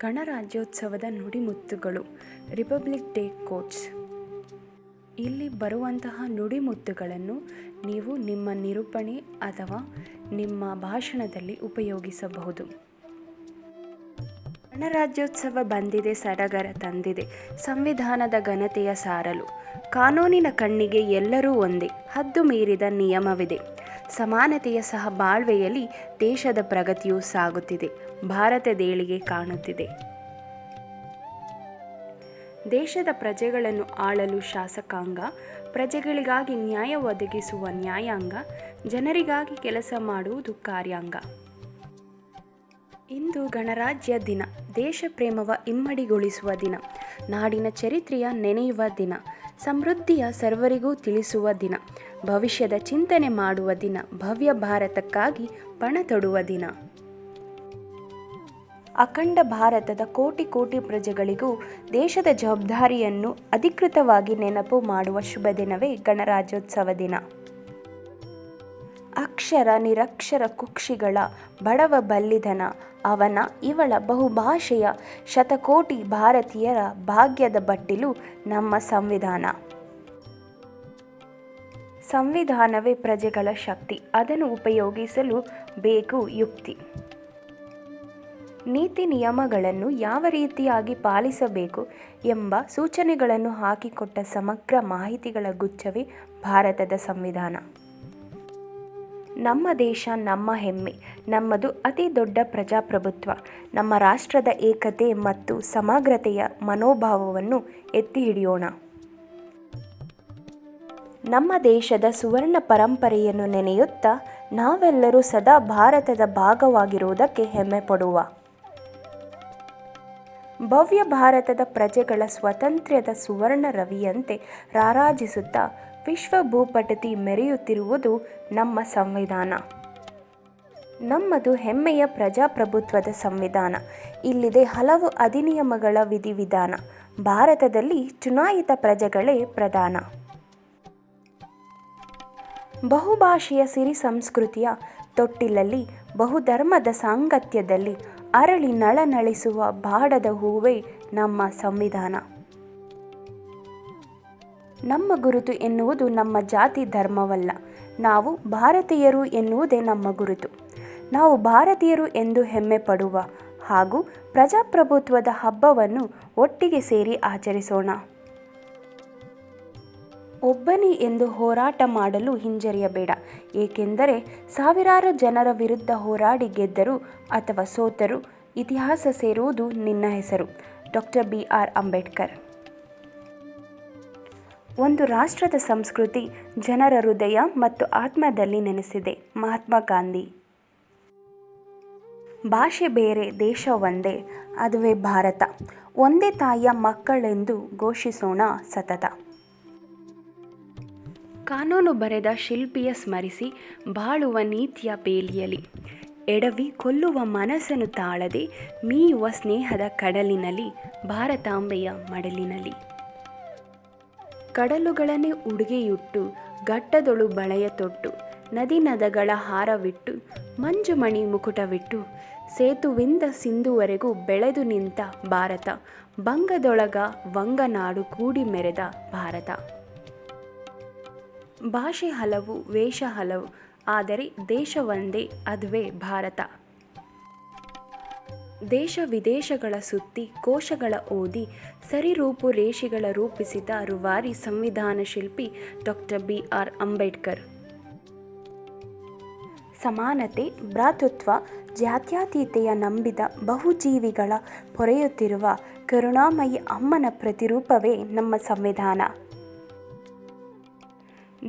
ಗಣರಾಜ್ಯೋತ್ಸವದ ನುಡಿಮುತ್ತುಗಳು republic day quotes ಇಲ್ಲಿ ಬರುವಂತಹ ನುಡಿಮುತ್ತುಗಳನ್ನು ನೀವು ನಿಮ್ಮ ನಿರೂಪಣೆ ಅಥವಾ ನಿಮ್ಮ ಭಾಷಣದಲ್ಲಿ ಉಪಯೋಗಿಸಬಹುದು. ಗಣರಾಜ್ಯೋತ್ಸವ ಬಂದಿದೆ, ಸಡಗರ ತಂದಿದೆ, ಸಂವಿಧಾನದ ಘನತೆಯ ಸಾರಲು. ಕಾನೂನಿನ ಕಣ್ಣಿಗೆ ಎಲ್ಲರೂ ಒಂದೇ, ಹದ್ದು ಮೀರಿದ ನಿಯಮವಿದೆ. ಸಮಾನತೆಯ ಸಹ ಬಾಳ್ವೆಯಲ್ಲಿ ದೇಶದ ಪ್ರಗತಿಯು ಸಾಗುತ್ತಿದೆ. ಭಾರತದೇಳಿಗೆ ಕಾಣುತ್ತಿದೆ. ದೇಶದ ಪ್ರಜೆಗಳನ್ನು ಆಳಲು ಶಾಸಕಾಂಗ, ಪ್ರಜೆಗಳಿಗಾಗಿ ನ್ಯಾಯ ಒದಗಿಸುವ ನ್ಯಾಯಾಂಗ, ಜನರಿಗಾಗಿ ಕೆಲಸ ಮಾಡುವುದು ಕಾರ್ಯಾಂಗ. ಇಂದು ಗಣರಾಜ್ಯ ದಿನ, ದೇಶ ಪ್ರೇಮವ ಇಮ್ಮಡಿಗೊಳಿಸುವ ದಿನ, ನಾಡಿನ ಚರಿತ್ರೆಯ ನೆನೆಯುವ ದಿನ, ಸಮೃದ್ಧಿಯ ಸರ್ವರಿಗೂ ತಿಳಿಸುವ ದಿನ, ಭವಿಷ್ಯದ ಚಿಂತನೆ ಮಾಡುವ ದಿನ, ಭವ್ಯ ಭಾರತಕ್ಕಾಗಿ ಪಣ ತೊಡುವ ದಿನ. ಅಖಂಡ ಭಾರತದ ಕೋಟಿ ಕೋಟಿ ಪ್ರಜೆಗಳಿಗೂ ದೇಶದ ಜವಾಬ್ದಾರಿಯನ್ನು ಅಧಿಕೃತವಾಗಿ ನೆನಪು ಮಾಡುವ ಶುಭ ದಿನವೇ ಗಣರಾಜ್ಯೋತ್ಸವ ದಿನ. ಅಕ್ಷರ ನಿರಕ್ಷರ ಕುಕ್ಷಿಗಳ ಬಡವ ಬಲ್ಲಿದನ ಅವನ ಇವಳ ಬಹುಭಾಷೆಯ ಶತಕೋಟಿ ಭಾರತೀಯರ ಭಾಗ್ಯದ ಬಟ್ಟಿಲು ನಮ್ಮ ಸಂವಿಧಾನ. ಸಂವಿಧಾನವೇ ಪ್ರಜೆಗಳ ಶಕ್ತಿ, ಅದನ್ನು ಉಪಯೋಗಿಸಲು ಬೇಕು ಯುಕ್ತಿ. ನೀತಿ ನಿಯಮಗಳನ್ನು ಯಾವ ರೀತಿಯಾಗಿ ಪಾಲಿಸಬೇಕು ಎಂಬ ಸೂಚನೆಗಳನ್ನು ಹಾಕಿಕೊಟ್ಟ ಸಮಗ್ರ ಮಾಹಿತಿಗಳ ಗುಚ್ಛವೇ ಭಾರತದ ಸಂವಿಧಾನ. ನಮ್ಮ ದೇಶ, ನಮ್ಮ ಹೆಮ್ಮೆ, ನಮ್ಮದು ಅತಿ ದೊಡ್ಡ ಪ್ರಜಾಪ್ರಭುತ್ವ, ನಮ್ಮ ರಾಷ್ಟ್ರದ ಏಕತೆ ಮತ್ತು ಸಮಗ್ರತೆಯ ಮನೋಭಾವವನ್ನು ಎತ್ತಿ ಹಿಡಿಯೋಣ. ನಮ್ಮ ದೇಶದ ಸುವರ್ಣ ಪರಂಪರೆಯನ್ನು ನೆನೆಯುತ್ತಾ ನಾವೆಲ್ಲರೂ ಸದಾ ಭಾರತದ ಭಾಗವಾಗಿರುವುದಕ್ಕೆ ಹೆಮ್ಮೆ ಪಡುವ. ಭವ್ಯ ಭಾರತದ ಪ್ರಜೆಗಳ ಸ್ವಾತಂತ್ರ್ಯದ ಸುವರ್ಣ ರವಿಯಂತೆ ರಾರಾಜಿಸುತ್ತಾ ವಿಶ್ವ ಭೂಪಟತಿ ಮೆರೆಯುತ್ತಿರುವುದು ನಮ್ಮ ಸಂವಿಧಾನ. ನಮ್ಮದು ಹೆಮ್ಮೆಯ ಪ್ರಜಾಪ್ರಭುತ್ವದ ಸಂವಿಧಾನ. ಇಲ್ಲಿದೆ ಹಲವು ಅಧಿನಿಯಮಗಳ ವಿಧಿವಿಧಾನ. ಭಾರತದಲ್ಲಿ ಚುನಾಯಿತ ಪ್ರಜೆಗಳೇ ಪ್ರಧಾನ. ಬಹುಭಾಷೆಯ ಸಿರಿ ಸಂಸ್ಕೃತಿಯ ತೊಟ್ಟಿಲಲ್ಲಿ, ಬಹುಧರ್ಮದ ಸಾಂಗತ್ಯದಲ್ಲಿ ಅರಳಿ ನಳನಳಿಸುವ ಬಾಡದ ಹೂವೇ ನಮ್ಮ ಸಂವಿಧಾನ. ನಮ್ಮ ಗುರುತು ಎನ್ನುವುದು ನಮ್ಮ ಜಾತಿ ಧರ್ಮವಲ್ಲ. ನಾವು ಭಾರತೀಯರು ಎನ್ನುವುದೇ ನಮ್ಮ ಗುರುತು. ನಾವು ಭಾರತೀಯರು ಎಂದು ಹೆಮ್ಮೆ ಪಡುವ ಹಾಗೂ ಪ್ರಜಾಪ್ರಭುತ್ವದ ಹಬ್ಬವನ್ನು ಒಟ್ಟಿಗೆ ಸೇರಿ ಆಚರಿಸೋಣ. ಒಬ್ಬನೇ ಎಂದು ಹೋರಾಟ ಮಾಡಲು ಹಿಂಜರಿಯಬೇಡ. ಏಕೆಂದರೆ ಸಾವಿರಾರು ಜನರ ವಿರುದ್ಧ ಹೋರಾಡಿ ಗೆದ್ದರು ಅಥವಾ ಸೋತರು, ಇತಿಹಾಸ ಸೇರುವುದು ನಿನ್ನ ಹೆಸರು. Doctor B. ಆರ್. ಅಂಬೇಡ್ಕರ್. ಒಂದು ರಾಷ್ಟ್ರದ ಸಂಸ್ಕೃತಿ ಜನರ ಹೃದಯ ಮತ್ತು ಆತ್ಮದಲ್ಲಿ ನೆನೆಸಿದೆ. ಮಹಾತ್ಮ ಗಾಂಧಿ. ಭಾಷೆ ಬೇರೆ, ದೇಶ ಒಂದೇ, ಅದುವೇ ಭಾರತ. ಒಂದೇ ತಾಯಿಯ ಮಕ್ಕಳೆಂದು ಘೋಷಿಸೋಣ ಸತತ. ಕಾನೂನು ಬರೆದ ಶಿಲ್ಪಿಯ ಸ್ಮರಿಸಿ ಬಾಳುವ ನೀತಿಯ ಬೇಲಿಯಲಿ ಎಡವಿ ಕೊಲ್ಲುವ ಮನಸ್ಸನ್ನು ತಾಳದೆ ಮೀಯುವ ಸ್ನೇಹದ ಕಡಲಿನಲ್ಲಿ, ಭಾರತಾಂಬೆಯ ಮಡಲಿನಲ್ಲಿ. ಕಡಲುಗಳನ್ನೇ ಉಡುಗೆಯುಟ್ಟು, ಘಟ್ಟದೊಳು ಬಳೆಯ ತೊಟ್ಟು, ನದಿ ನದಗಳ ಹಾರವಿಟ್ಟು ಮಂಜುಮಣಿ ಮುಕುಟವಿಟ್ಟು, ಸೇತುವಿಂದ ಸಿಂಧುವರೆಗೂ ಬೆಳೆದು ನಿಂತ ಭಾರತ, ಬಂಗದೊಳಗ ವಂಗನಾಡು ಕೂಡಿ ಮೆರೆದ ಭಾರತ. ಭಾಷೆ ಹಲವು, ವೇಷ ಹಲವು, ಆದರೆ ದೇಶ ಒಂದೇ ಅದುವೇ ಭಾರತ. ದೇಶ ವಿದೇಶಗಳ ಸುತ್ತಿ, ಕೋಶಗಳ ಓದಿ ಸರಿರೂಪು ರೇಷಿಗಳ ರೂಪಿಸಿದ ರುವಾರಿ ಸಂವಿಧಾನ ಶಿಲ್ಪಿ ಡಾಕ್ಟರ್ ಬಿ ಆರ್ ಅಂಬೇಡ್ಕರ್. ಸಮಾನತೆ, ಭ್ರಾತೃತ್ವ, ಜಾತ್ಯತೀತೆಯ ನಂಬಿದ ಬಹುಜೀವಿಗಳ ಪೊರೆಯುತ್ತಿರುವ ಕರುಣಾಮಯಿ ಅಮ್ಮನ ಪ್ರತಿರೂಪವೇ ನಮ್ಮ ಸಂವಿಧಾನ.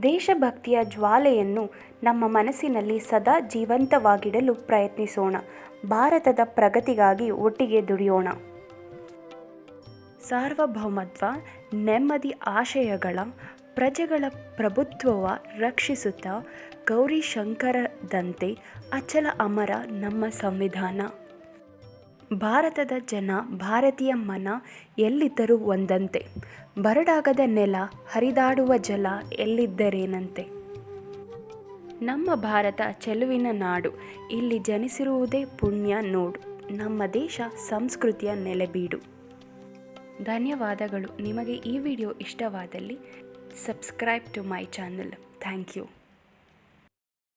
ದೇಶಭಕ್ತಿಯ ಜ್ವಾಲೆಯನ್ನು ನಮ್ಮ ಮನಸ್ಸಿನಲ್ಲಿ ಸದಾ ಜೀವಂತವಾಗಿಡಲು ಪ್ರಯತ್ನಿಸೋಣ. ಭಾರತದ ಪ್ರಗತಿಗಾಗಿ ಒಟ್ಟಿಗೆ ದುಡಿಯೋಣ. ಸಾರ್ವಭೌಮತ್ವ, ನೆಮ್ಮದಿ ಆಶಯಗಳ, ಪ್ರಜೆಗಳ ಪ್ರಭುತ್ವವ ರಕ್ಷಿಸುತ್ತಾ ಗೌರಿ ಶಂಕರದಂತೆ ಅಚಲ ಅಮರ ನಮ್ಮ ಸಂವಿಧಾನ. ಭಾರತದ ಜನ ಭಾರತೀಯ ಮನ ಎಲ್ಲಿದ್ದರೂ ಒಂದಂತೆ. ಬರಡಾಗದ ನೆಲ ಹರಿದಾಡುವ ಜಲ ಎಲ್ಲಿದ್ದರೇನಂತೆ? ನಮ್ಮ ಭಾರತ ಚೆಲುವಿನ ನಾಡು, ಇಲ್ಲಿ ಜನಿಸಿರುವುದೇ ಪುಣ್ಯ ನೋಡು, ನಮ್ಮ ದೇಶ ಸಂಸ್ಕೃತಿಯ ನೆಲೆಬೀಡು. ಧನ್ಯವಾದಗಳು, ನಿಮಗೆ ಈ ವಿಡಿಯೋ ಇಷ್ಟವಾದಲ್ಲಿ subscribe to my channel. Thank you.